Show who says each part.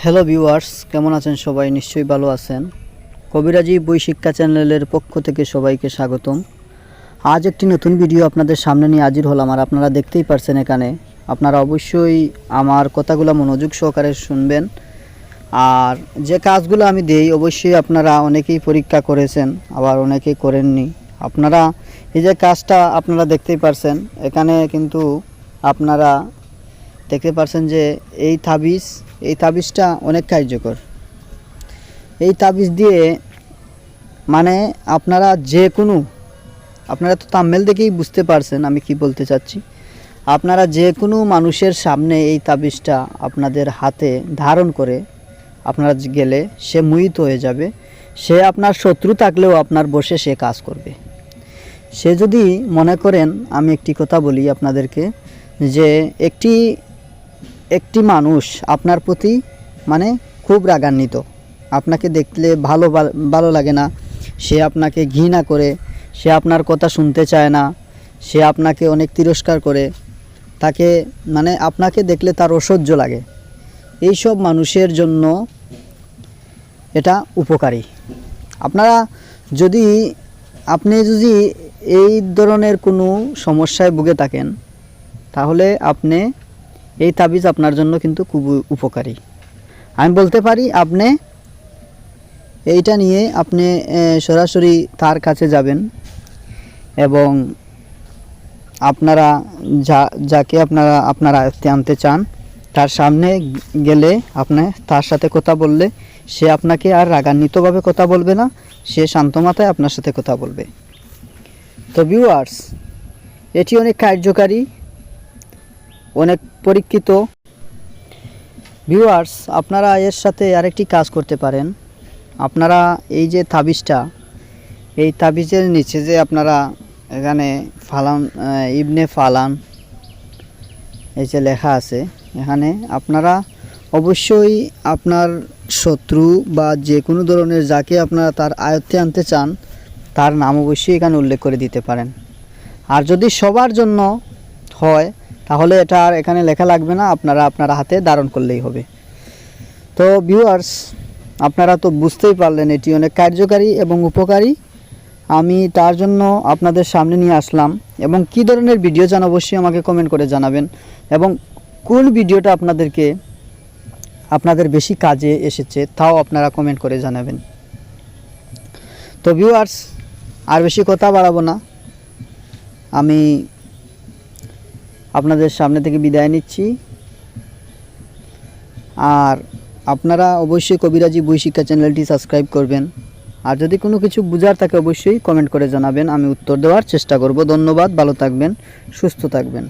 Speaker 1: Hello viewers কেমন আছেন সবাই? নিশ্চয়ই ভালো আছেন। কবিরাজি বই শিক্ষা চ্যানেলের পক্ষ থেকে সবাইকে স্বাগতম। আজ একটি নতুন ভিডিও আপনাদের সামনে নিয়ে হাজির হলাম আর আপনারা দেখতেই পারছেন এখানে। আপনারা অবশ্যই আমার কথাগুলো মনোযোগ সহকারে শুনবেন। আর যে কাজগুলো আমি দেই, অবশ্যই আপনারা অনেকেই পরীক্ষা করেছেন, আবার অনেকেই করেননি। আপনারা এই যে কাজটা আপনারা দেখতেই পারছেন, এখানে কিন্তু আপনারা দেখতে পারছেন যে এই তাবিজ এই তাবিজটা অনেক কার্যকর। এই তাবিজ দিয়ে মানে আপনারা যে কোনো, আপনারা তো তাম্মেল দেখেই বুঝতে পারছেন আমি কি বলতে চাচ্ছি। আপনারা যে কোনো মানুষের সামনে এই তাবিজটা আপনাদের হাতে ধারণ করে আপনারা গেলে সে মুহিত হয়ে যাবে। সে আপনার শত্রু থাকলেও আপনার বসে সে কাজ করবে। সে যদি মনে করেন, আমি একটি কথা বলি আপনাদেরকে, যে একটি একটি মানুষ আপনার প্রতি মানে খুব রাগান্বিত। আপনাকে দেখলে ভালো ভালো লাগে না। সে আপনাকে ঘৃণা করে, সে আপনার কথা শুনতে চায় না, সে আপনাকে অনেক তিরস্কার করে। তাকে মানে আপনাকে দেখলে তার অসহ্য লাগে। এই সব মানুষের জন্য এটা উপকারী। আপনারা যদি, আপনি যদি এই ধরনের কোনো সমস্যায় ভুগে থাকেন, তাহলে আপনি এই তাবিজ আপনার জন্য কিন্তু খুব উপকারী। আমি বলতে পারি, আপনি এইটা নিয়ে আপনি সরাসরি তার কাছে যাবেন এবং আপনারা যা, যাকে আপনারা, আপনার আয়ত্তে আনতে চান, তার সামনে গেলে আপনি তার সাথে কথা বললে সে আপনাকে আর রাগান্বিতভাবে কথা বলবে না, সে শান্ত মাথায় আপনার সাথে কথা বলবে। তো ভিউয়ার্স এটি অনেক কার্যকারী অনেক পরীক্ষিত ভিউয়ার্স আপনারা এর সাথে আরেকটি কাজ করতে পারেন। আপনারা এই যে তাবিজটা, এই তাবিজের নিচে যে আপনারা এখানে ফালান ইবনে ফালান, এই যে লেখা আছে, এখানে আপনারা অবশ্যই আপনার শত্রু বা যে কোনো ধরনের যাকে আপনারা তার আয়ত্তে আনতে চান, তার নাম অবশ্যই এখানে উল্লেখ করে দিতে পারেন। আর যদি সবার জন্য হয় তাহলে এটা আর এখানে লেখা লাগবে না, আপনারা আপনার হাতে ধারণ করলেই হবে। তো ভিউয়ার্স আপনারা তো বুঝতেই পারলেন এটি অনেক কার্যকারী এবং উপকারী। আমি তার জন্য আপনাদের সামনে নিয়ে আসলাম এবং কি ধরনের ভিডিও চান অবশ্যই আমাকে কমেন্ট করে জানাবেন এবং কোন ভিডিওটা আপনাদেরকে আপনাদের বেশি কাজে এসেছে তাও আপনারা কমেন্ট করে জানাবেন। তো ভিউয়ার্স আর বেশি কথা বাড়াবো না। আমি আপনাদের সামনে থেকে বিদায় নিচ্ছি। আর আপনারা অবশ্যই কবিরাজি বই শিক্ষা চ্যানেলটি সাবস্ক্রাইব করবেন। আর যদি কোনো কিছু বুঝার থাকে অবশ্যই কমেন্ট করে জানাবেন, আমি উত্তর দেওয়ার চেষ্টা করব। ধন্যবাদ, ভালো থাকবেন, সুস্থ থাকবেন।